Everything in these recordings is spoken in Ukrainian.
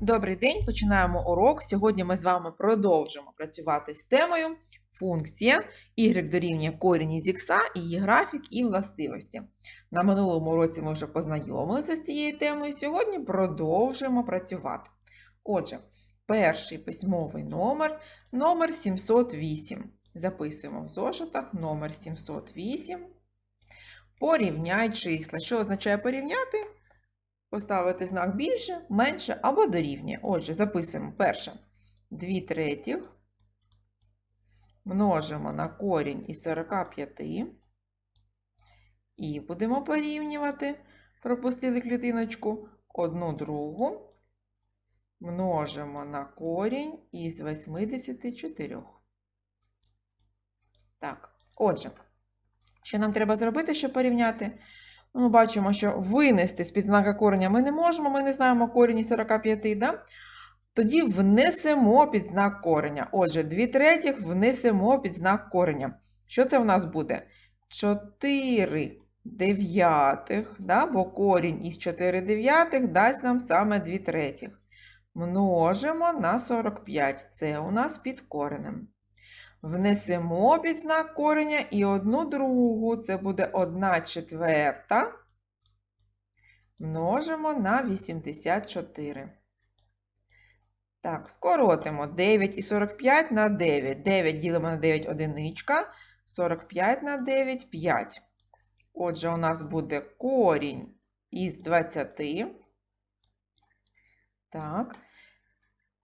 Добрий день, починаємо урок. Сьогодні ми з вами продовжимо працювати з темою функція y дорівнює корінь із х, її графік і властивості. На минулому уроці ми вже познайомилися з цією темою. Сьогодні продовжуємо працювати. Отже, перший письмовий номер номер 708. Записуємо в зошитах номер 708. Порівняй числа. Що означає порівняти? Поставити знак більше, менше або дорівнює. Отже, записуємо перше 2 третіх множимо на корінь із 45 і будемо порівнювати, пропустили клітиночку, одну другу множимо на корінь із 84. Так, отже, що нам треба зробити, щоб порівняти? Ми бачимо, що винести з-під знака кореня ми не можемо, ми не знаємо корінь із 45, да? тоді внесемо під знак кореня. Отже, 2 третіх внесемо під знак кореня. Що це в нас буде? 4 дев'ятих, да? бо корінь із 4 дев'ятих дасть нам саме 2 третіх. Множимо на 45. Це у нас під коренем. Внесемо під знак кореня і одну другу, це буде 1 четверта. Множимо на 84. Так, скоротимо 9 і 45 на 9. 9 ділимо на 9 одиничка, 45 на 9 5. Отже, у нас буде корінь із 20. Так.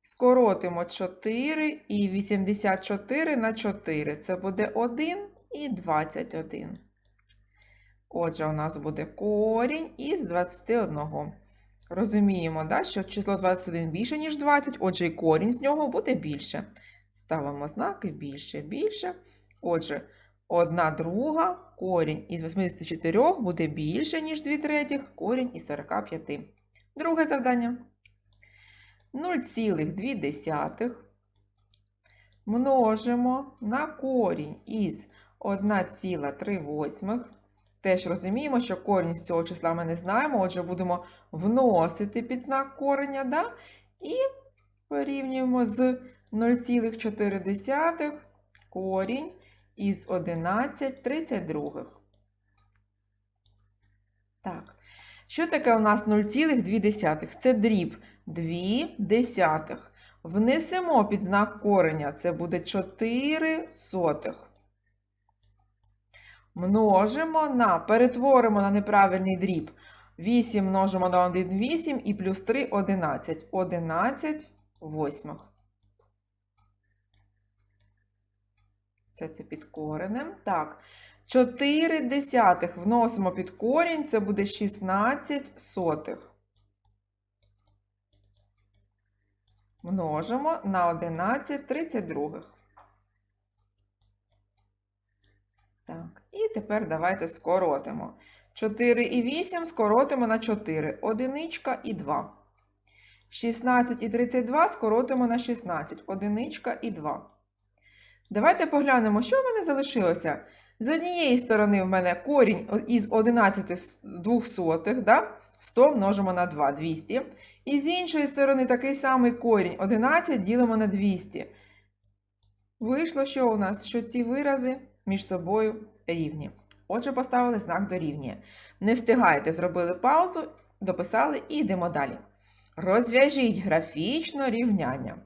Скоротимо 4 і 84 на 4. Це буде 1 і 21. Отже, у нас буде корінь із 21. Розуміємо, да, що число 21 більше, ніж 20, отже, і корінь з нього буде більше. Ставимо знаки більше, більше. Отже, 1 друга, корінь із 84 буде більше, ніж 2 третіх, корінь із 45. Друге завдання. 0,2 множимо на корінь із 1,3. Теж розуміємо, що корінь з цього числа ми не знаємо, отже, будемо вносити під знак кореня, да? і порівнюємо з 0,4 корінь із 11,32. Так, що таке у нас 0,2? Це дріб 2 десятих. Внесемо під знак кореня, це буде 4 сотих. Множимо на, перетворимо на неправильний дріб. 8 множимо на 1 8 і плюс 3 11. 11 восьмих. Це це під коренем. Так. 4 десятих вносимо під корінь, це буде 16 сотих. Множимо на 11 32. Так, і тепер давайте скоротимо. 4 і 8 скоротимо на 4. Одиничка і 2. 16 і 32 скоротимо на 16. Одиничка і 2. Давайте поглянемо, що в мене залишилося. З однієї сторони в мене корінь із 11 двохсотих, да? 100 множимо на 2 200. І з іншої сторони такий самий корінь 11 ділимо на 200. Вийшло, що у нас? Що ці вирази між собою рівні. Отже, поставили знак дорівнює. Не встигаєте, зробили паузу, дописали і йдемо далі. Розв'яжіть графічно рівняння.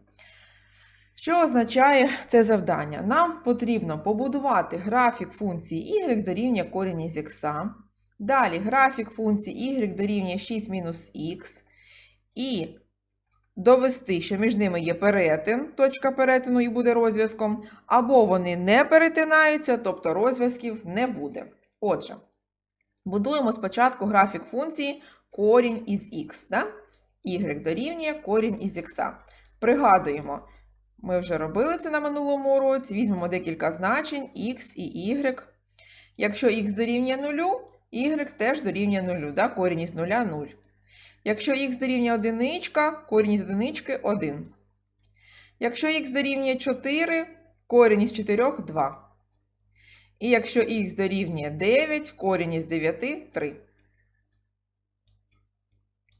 Що означає це завдання? Нам потрібно побудувати графік функції y дорівнює корінь із х. Далі графік функції y дорівнює 6 мінус х. І довести, що між ними є перетин, точка перетину і буде розв'язком, або вони не перетинаються, тобто розв'язків не буде. Отже, будуємо спочатку графік функції корінь із х. Да? y дорівнює корінь із х. Пригадуємо, ми вже робили це на минулому уроці, візьмемо декілька значень x і y. Якщо х дорівнює 0, y теж дорівнює 0, да? корінь із 0 – 0. Якщо х дорівнює 1, корінь із 1 – 1. Якщо х дорівнює 4, корінь із 4 – 2. І якщо х дорівнює 9, корінь із 9 – 3.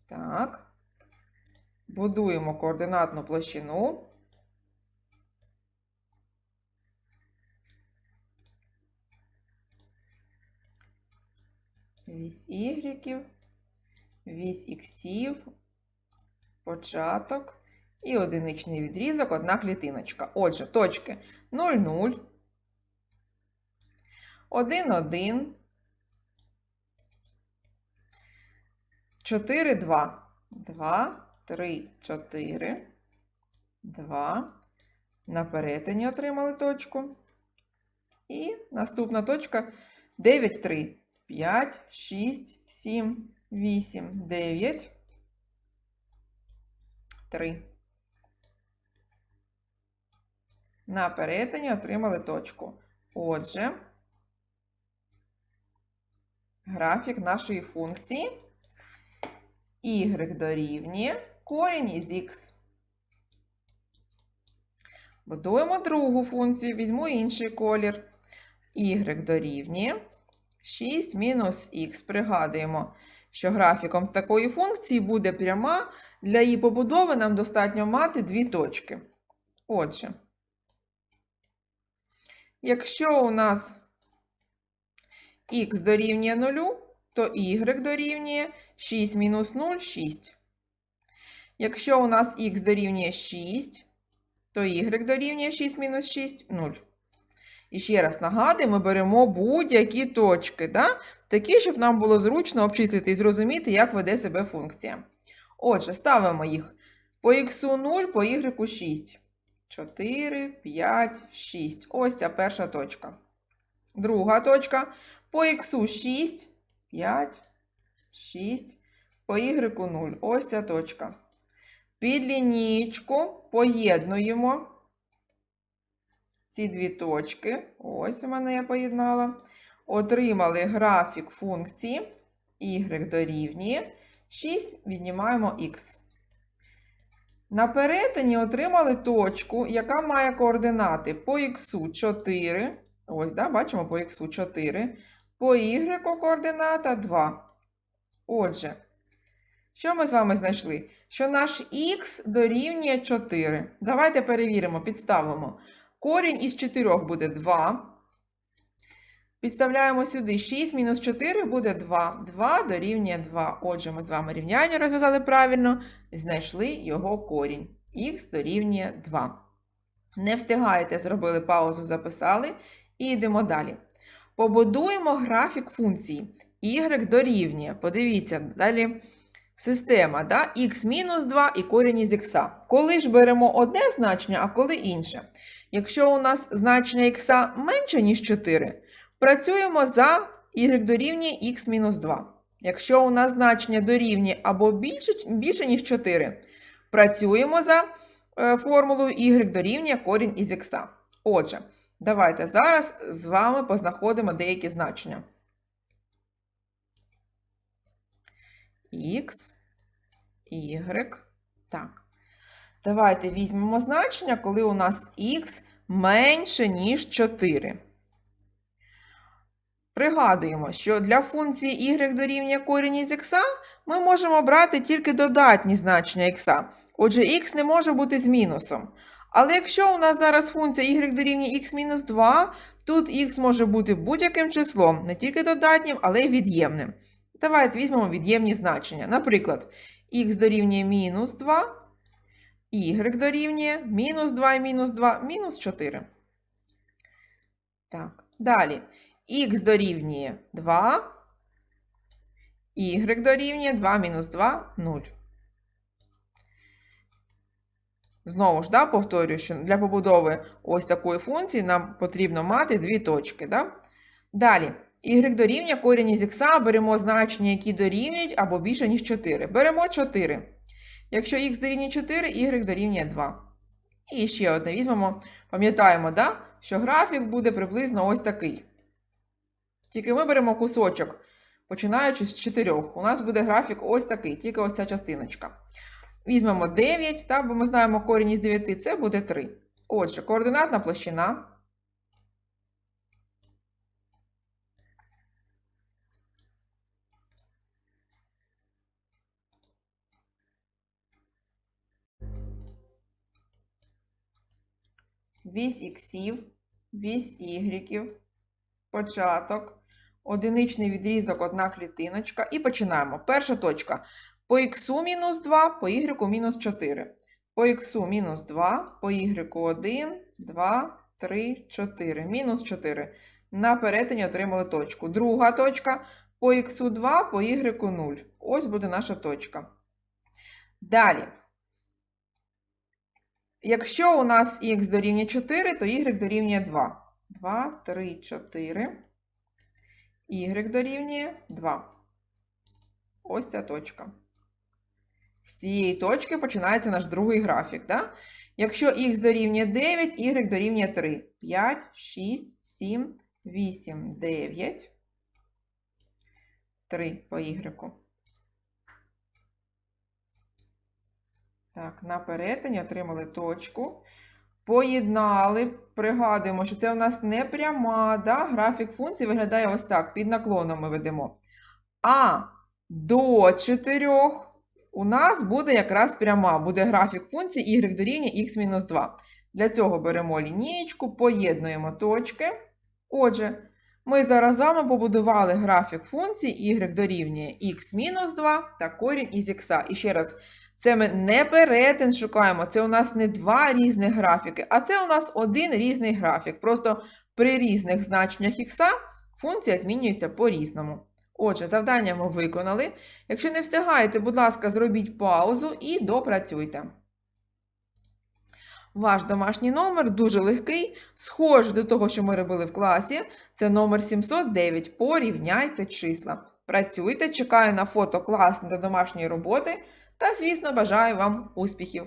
Так. Будуємо координатну площину. Вісь ігреків, вісь іксів, початок і одиничний відрізок, одна клітиночка. Отже, точки 0, 0, 1, 1, 4, 2, 2, 3, 4, 2. На перетині отримали точку. І наступна точка 9, 3, 5, 6, 7, 8, 9, 3. На перетині отримали точку. Отже, графік нашої функції y дорівнює корінь із х. Будуємо другу функцію, візьму інший колір. y дорівнює 6 мінус х. Пригадуємо, що графіком такої функції буде пряма. Для її побудови нам достатньо мати дві точки. Отже, якщо у нас х дорівнює 0, то y дорівнює 6 мінус 0 6. Якщо у нас х дорівнює 6, то y дорівнює 6 мінус 6 0. І ще раз нагадую, ми беремо будь-які точки, да? Такі, щоб нам було зручно обчислити і зрозуміти, як веде себе функція. Отже, ставимо їх по х 0, по y 6. 4, 5, 6. Ось ця перша точка. Друга точка по х 6, 5, 6, по y 0. Ось ця точка. Під лінійку поєднуємо ці дві точки. Ось у мене я поєднала. Отримали графік функції y дорівнює 6, віднімаємо х. На перетині отримали точку, яка має координати по х 4. Ось, да, бачимо по х 4. По y координата 2. Отже, що ми з вами знайшли? Що наш х дорівнює 4. Давайте перевіримо, підставимо. Корінь із 4 буде 2. Підставляємо сюди 6 мінус 4 буде 2. 2 дорівнює 2. Отже, ми з вами рівняння розв'язали правильно, знайшли його корінь. Х дорівнює 2. Не встигаєте, зробили паузу, записали. І йдемо далі. Побудуємо графік функції. Y дорівнює. Подивіться, далі система. да? Мінус 2 і корінь із х. Коли ж беремо одне значення, а коли інше. Якщо у нас значення х менше, ніж 4, працюємо за y дорівнює х мінус 2. Якщо у нас значення дорівнює або більше, більше ніж 4, працюємо за е, формулою y дорівнює корінь із х. Отже, давайте зараз з вами познаходимо деякі значення. Х, y. Так. Давайте візьмемо значення, коли у нас х менше, ніж 4. Пригадуємо, що для функції y дорівнює корінь із х ми можемо брати тільки додатні значення х. Отже, х не може бути з мінусом. Але якщо у нас зараз функція y дорівнює х-2, тут х може бути будь-яким числом, не тільки додатнім, але й від'ємним. Давайте візьмемо від'ємні значення. Наприклад, х дорівнює мінус 2, y дорівнює мінус 2 і мінус 2, мінус 4. Так, далі. Х дорівнює 2, y дорівнює 2 мінус 2 0. Знову ж, да, повторюю, що для побудови ось такої функції нам потрібно мати дві точки. Да? Далі, y дорівнює корінь із х, беремо значення, які дорівнюють або більше, ніж 4. Беремо 4. Якщо х дорівнює 4, y дорівнює 2. І ще одне візьмемо, пам'ятаємо, да, що графік буде приблизно ось такий. Тільки миберемо кусочок, починаючи з 4. У нас буде графік ось такий, тільки ось ця частиночка. Візьмемо 9, та, бо ми знаємо корінь із 9, це буде 3. Отже, координатна площина. Вісь іксів, вісь ігріків, початок, одиничний відрізок, одна клітиночка. І починаємо. Перша точка. По х мінус 2, по y мінус 4. По х мінус 2, по y 1, 2, 3, 4. Мінус 4. На перетині отримали точку. Друга точка. По х 2, по y 0. Ось буде наша точка. Далі. Якщо у нас х дорівнює 4, то y дорівнює 2. 2, 3, 4. Y дорівнює 2. Ось ця точка. З цієї точки починається наш другий графік. Да? Якщо х дорівнює 9, y дорівнює 3. 5, 6, 7, 8, 9. 3 по y. Так, на перетині отримали точку. Поєднали. Пригадуємо, що це у нас не пряма. Да? Графік функції виглядає ось так. Під наклоном ми ведемо. А до 4 у нас буде якраз пряма. Буде графік функції y дорівнює x-2. Для цього беремо лінієчку, поєднуємо точки. Отже, ми зараз з вами побудували графік функції y дорівнює x-2 та корінь із х. І ще раз, це ми не перетин шукаємо, це у нас не два різних графіки, а це у нас один різний графік. Просто при різних значеннях х функція змінюється по-різному. Отже, завдання ми виконали. Якщо не встигаєте, будь ласка, зробіть паузу і допрацюйте. Ваш домашній номер дуже легкий, схожий до того, що ми робили в класі. Це номер 709. Порівняйте числа. Працюйте, чекаю на фото класної та домашньої роботи. Та, звісно, бажаю вам успіхів!